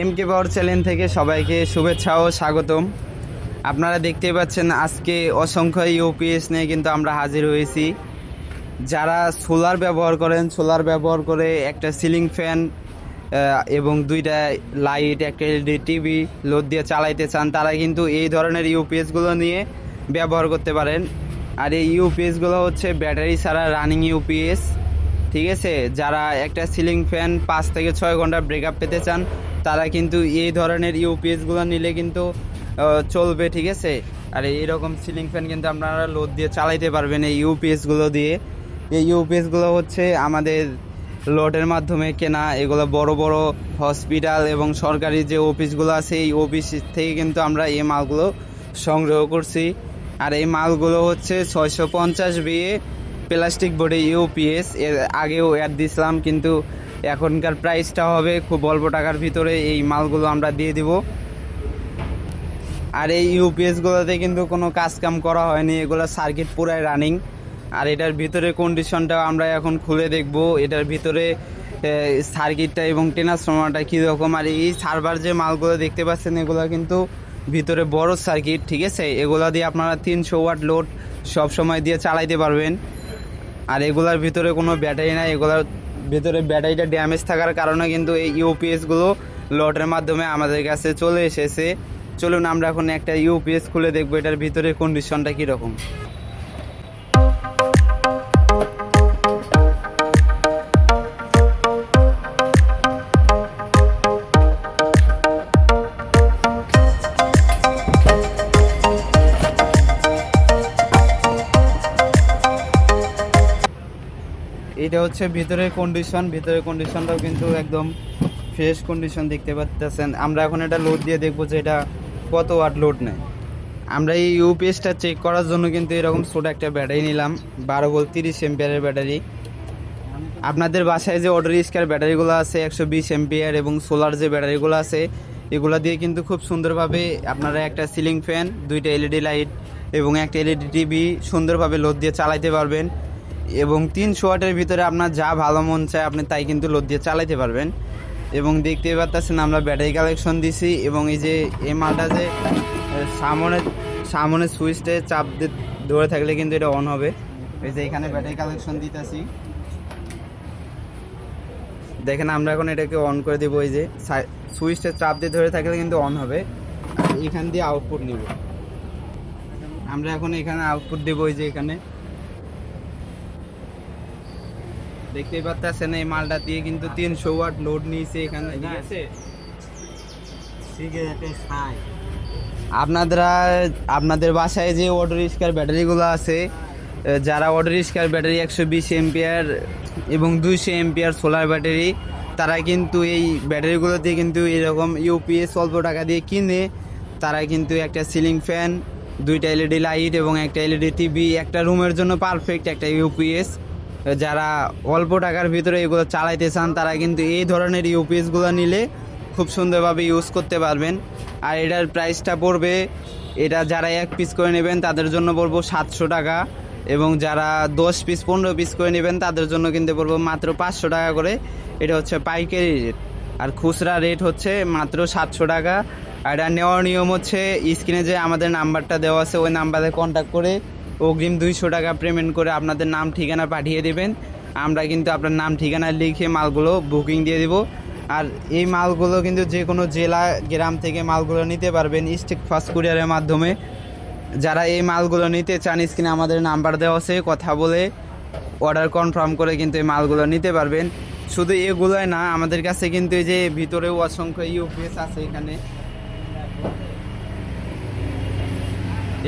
M K পাওয়ার channel থেকে সবাইকে শুভেচ্ছা ও স্বাগতম। আপনারা দেখতে পাচ্ছেন আজকে অসংখ্য ইউপিএস নিয়ে কিন্তু আমরা হাজির হয়েছি। যারা সোলার ব্যবহার করেন, সোলার ব্যবহার করে একটা সিলিং ফ্যান এবং দুইটা লাইট, একটা এলইডি টিভি লোড দিয়ে চালাইতে চান, তারা কিন্তু এই ধরনের ইউপিএসগুলো নিয়ে ব্যবহার করতে পারেন। আর এই ইউপিএসগুলো হচ্ছে ব্যাটারি ছাড়া রানিং ইউপিএস ঠিক আছে? যারা একটা সিলিং ফ্যান পাঁচ থেকে ছয় ঘণ্টা ব্রেকআপ পেতে চান তারা কিন্তু এই ধরনের ইউপিএসগুলো নিলে কিন্তু চলবে, ঠিক আছে? আর এইরকম সিলিং ফ্যান কিন্তু আপনারা লোড দিয়ে চালাইতে পারবেন এই ইউপিএসগুলো দিয়ে। এই ইউপিএসগুলো হচ্ছে আমাদের লোডের মাধ্যমে কেনা, এগুলো বড় বড় হসপিটাল এবং সরকারি যে অফিসগুলো আছে, এই অফিস থেকে কিন্তু আমরা এই মালগুলো সংগ্রহ করছি। আর এই মালগুলো হচ্ছে ছয়শো পঞ্চাশ বিয়ে প্লাস্টিক বোর্ডে ইউপিএস এর আগেও অ্যাড দিছিলাম, কিন্তু এখনকার প্রাইসটা হবে খুব অল্প টাকার ভিতরে এই মালগুলো আমরা দিয়ে দিব। আর এই ইউপিএসগুলোতে কিন্তু কোনো কাজ কাম করা হয়নি, এগুলো সার্কিট পুরাই রানিং আর এটার ভিতরে কন্ডিশনটা আমরা এখন খুলে দেখব, এটার ভিতরে সার্কিটটা এবং ট্রান্সফর্মারটা কীরকম আর এই সার্ভার যে মালগুলো দেখতে পাচ্ছেন, এগুলো কিন্তু ভিতরে বড় সার্কিট ঠিক আছে? এগুলো দিয়ে আপনারা তিনশো ওয়াট লোড সব সময় দিয়ে চালাইতে পারবেন। আর এগুলার ভিতরে কোনো ব্যাটারি নাই এগুলার ভিতরে ব্যাটারিটা ড্যামেজ থাকার কারণে কিন্তু এই ইউপিএসগুলো লটের মাধ্যমে আমাদের কাছে চলে এসেছে। চলুন আমরা এখন একটা ইউপিএস খুলে দেখব, এটার ভিতরে কন্ডিশনটা কীরকম। এটা হচ্ছে ভিতরের কন্ডিশন ভিতরের কন্ডিশনটাও কিন্তু একদম ফ্রেশ কন্ডিশন দেখতে পাচ্ছেন আমরা এখন এটা লোড দিয়ে দেখব যে এটা কত ওয়াট লোড নেয়। আমরা এই ইউপিএসটা চেক করার জন্য কিন্তু এরকম ছোট একটা ব্যাটারি নিলাম, বারো ভোল্ট তিরিশ এম্পিয়ারের ব্যাটারি আপনাদের বাসায় যে অর্ডার স্কার ব্যাটারিগুলো আছে, একশো বিশ এম্পিয়ার এবং সোলার যে ব্যাটারিগুলো আছে, এগুলো দিয়ে কিন্তু খুব সুন্দরভাবে আপনারা একটা সিলিং ফ্যান দুইটা এলইডি লাইট এবং একটা এলইডি টিভি সুন্দরভাবে লোড দিয়ে চালাইতে পারবেন। এবং তিনশো ওয়াটের ভিতরে আপনার যা ভালো মন চায় আপনি তাই কিন্তু লোড দিয়ে চালাইতে পারবেন। এবং দেখতে পাচ্ছেন আমরা ব্যাটারি কালেকশন দিছি এবং এই যে এই মালটা যে সামনে সামনে সুইচটে চাপ ধরে থাকলে কিন্তু এটা অন হবে। এই যে এখানে ব্যাটারি কালেকশন দিতেছি। দেখেন আমরা এখন এটাকে অন করে দেবো, এই যে সুইচটা চাপ দিয়ে ধরে থাকলে কিন্তু অন হবে। এখান দিয়ে আউটপুট নিব। আমরা এখন এখানে আউটপুট দেবো, এই যে এখানে। দেখতেই পাচ্ছেন এই মালটা দিয়ে কিন্তু তিনশো ওয়াট লোড নিয়েছে এখানে। ঠিক আছে? আপনারা আপনাদের বাসায় যে ওয়াটার রিস্কার ব্যাটারিগুলো আছে যারা ওয়াটার রিস্কার ব্যাটারি একশো বিশ এমপিয়ার এবং দুইশো এমপিয়ার সোলার ব্যাটারি তারা কিন্তু এই ব্যাটারিগুলো দিয়ে কিন্তু এরকম ইউপিএস অল্প টাকা দিয়ে কিনে তারা কিন্তু একটা সিলিং ফ্যান দুইটা এলইডি লাইট এবং একটা এলইডি টিভি একটা রুমের জন্য পারফেক্ট একটা ইউপিএস যারা অল্প টাকার ভিতরে এগুলো চালাইতে চান, তারা কিন্তু এই ধরনের ইউপিএসগুলো নিলে খুব সুন্দরভাবে ইউজ করতে পারবেন। আর এটার প্রাইসটা পড়বে, এটা যারা এক পিস করে নেবেন, তাদের জন্য পড়ব সাতশো টাকা। এবং যারা দশ পিস পনেরো পিস করে নেবেন, তাদের জন্য কিনতে পড়ব মাত্র পাঁচশো টাকা করে। এটা হচ্ছে পাইকারি রেট আর খুচরা রেট হচ্ছে মাত্র সাতশো টাকা। আর এটা নেওয়ার নিয়ম হচ্ছে স্ক্রিনে যে আমাদের নাম্বারটা দেওয়া আছে, ওই নাম্বারে কন্ট্যাক্ট করে অগ্রিম দুইশো টাকা পেমেন্ট করে আপনাদের নাম, ঠিকানা পাঠিয়ে দেবেন। আমরা কিন্তু আপনার নাম, ঠিকানা লিখে মালগুলো বুকিং দিয়ে দিব। আর এই মালগুলো কিন্তু যে কোনো জেলা, গ্রাম থেকে মালগুলো নিতে পারবেন স্টিক ফাস্ট কুরিয়ারের মাধ্যমে। যারা এই মালগুলো নিতে চান স্ক্রিনে আমাদের নাম্বার দেওয়া আছে, কথা বলে অর্ডার কনফার্ম করে কিন্তু এই মালগুলো নিতে পারবেন। শুধু এগুলোই না, আমাদের কাছে কিন্তু এই যে ভিতরেও অসংখ্য ইউপিএস আছে এখানে।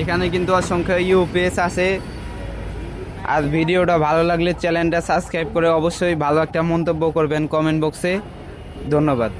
এখানে কিন্তু অসংখ্য ইউপিএস আছে। আর ভিডিওটা ভালো লাগলে চ্যানেলটা সাবস্ক্রাইব করে অবশ্যই ভালো একটা মন্তব্য করবেন কমেন্ট বক্সে। ধন্যবাদ।